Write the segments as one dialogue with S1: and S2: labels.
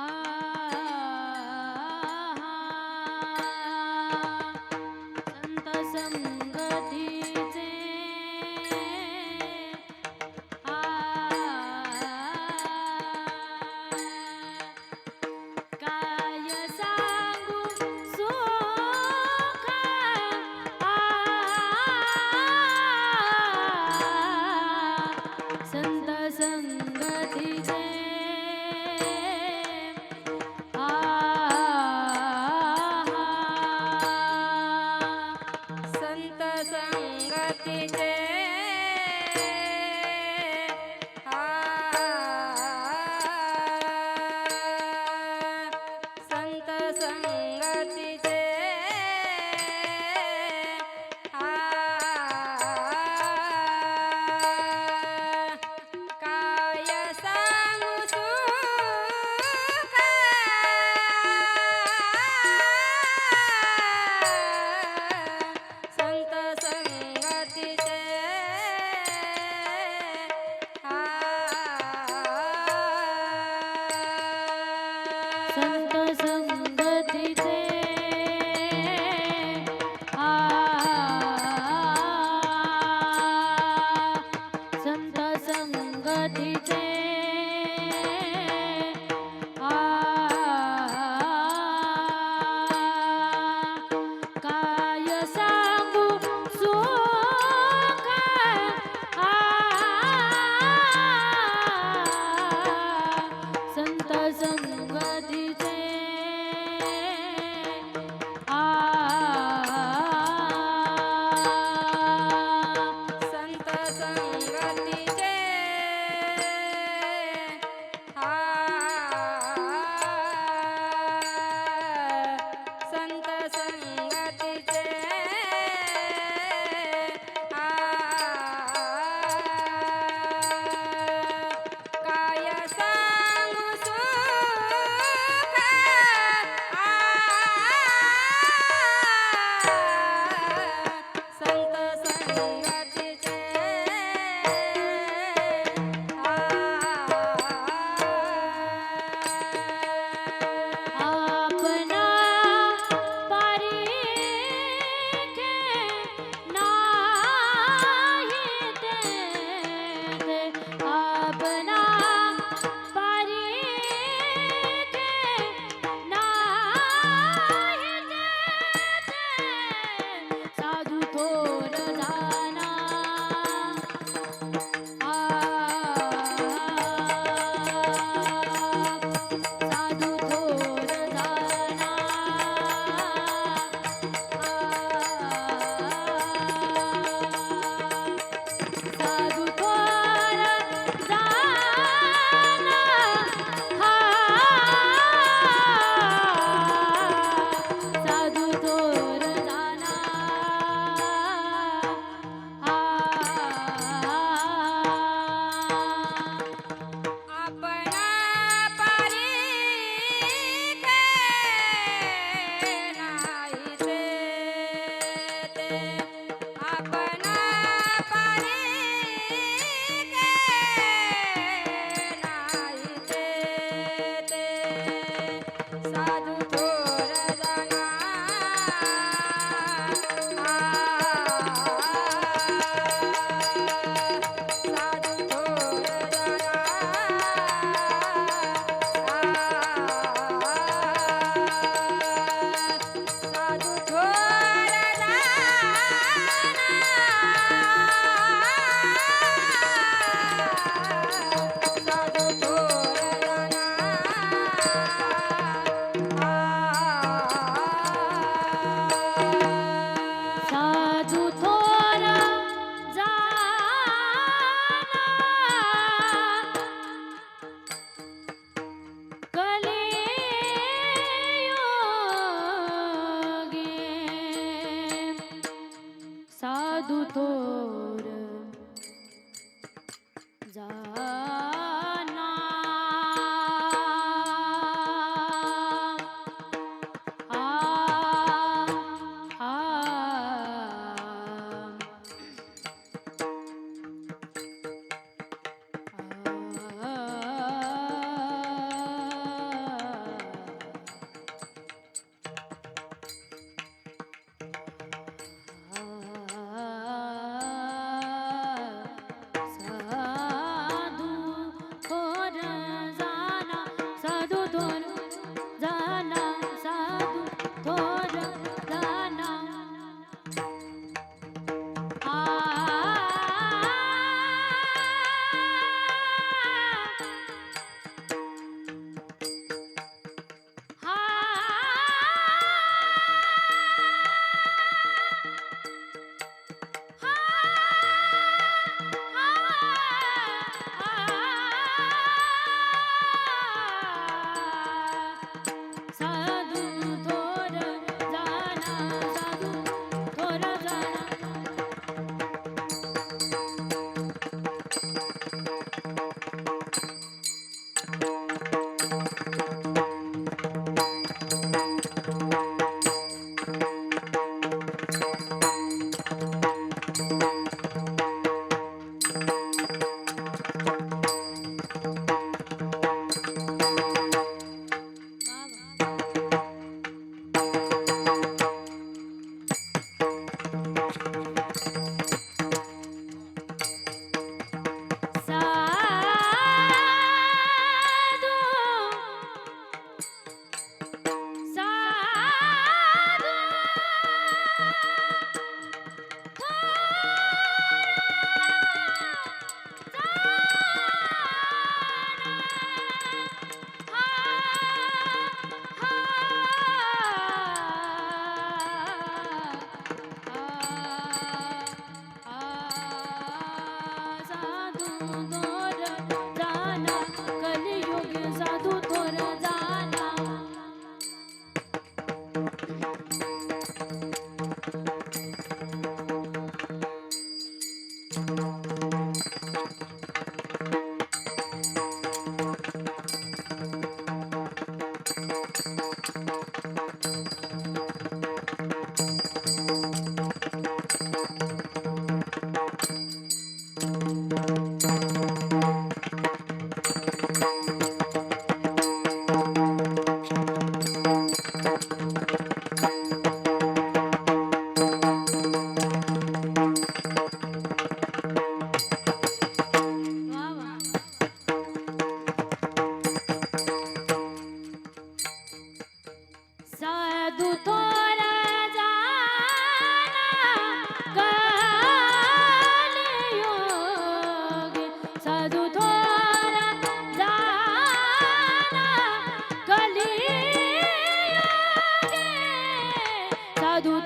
S1: Ah. संत संगतीचे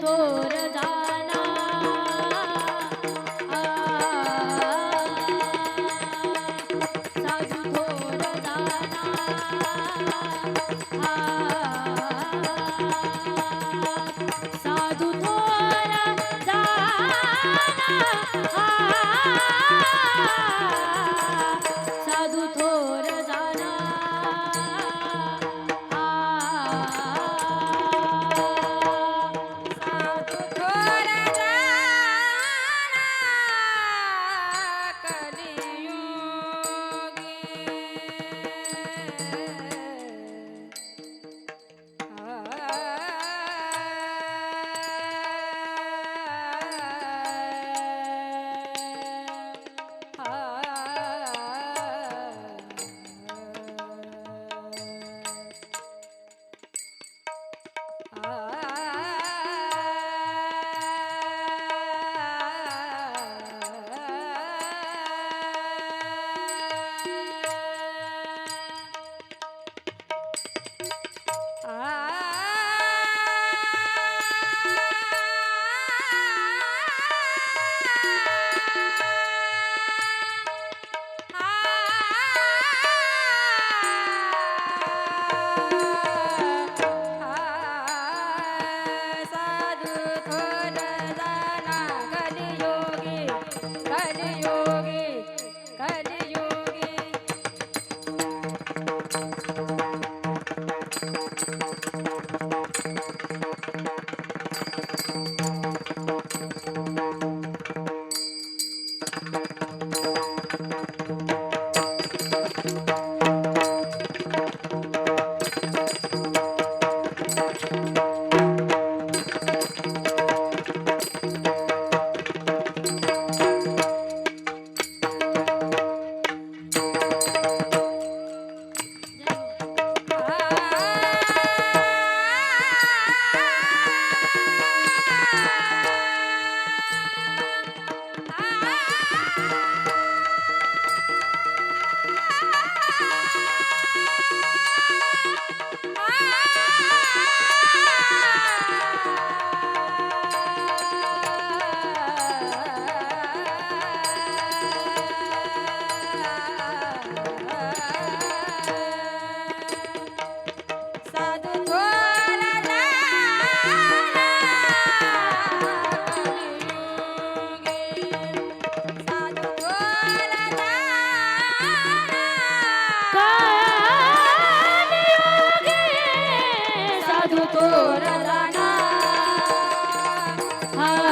S1: थोर झाला साधू थोर झाला साधू थोर Hi.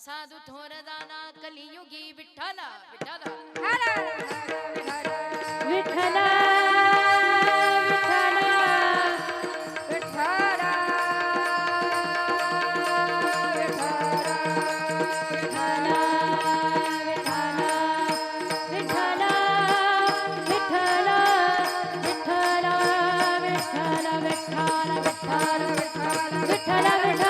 S1: साधू थोर
S2: दाना कलियुगी
S1: विठ्ठला
S3: विठ्ठला
S1: विठ्ठला विठ्ठला विठ्ठला विठ्ठला विठ्ठला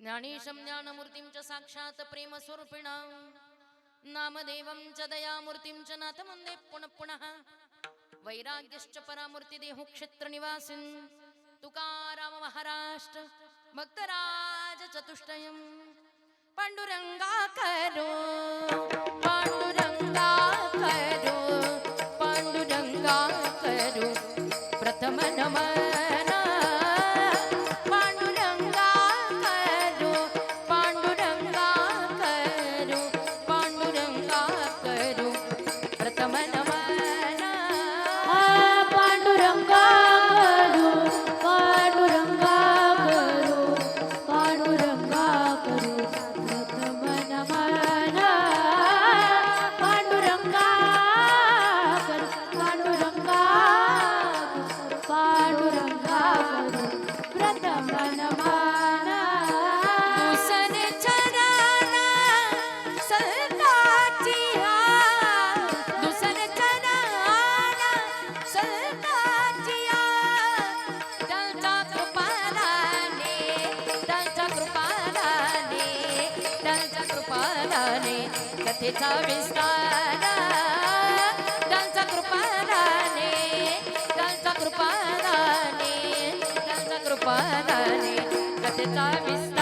S3: ज्ञानेशं नामदेव च साक्षात् प्रेमस्वरूपिणा। नामदेवं च दयामूर्तीं च नाथमन्दे क्षेत्र पुनः वैराग्यश्च महाराष्ट्र तुकाराममहाराष्ट्र भक्तराजचतुष्टयं पांडुरंगा करो पाण्डुरङ्गा करो पांडुरंगा करो प्रथम नमः तिचा विस्तार
S1: त्यांचा कृपादाने त्यांचा कृपादाने त्यांचा कृपादाने कथेचा विस्तार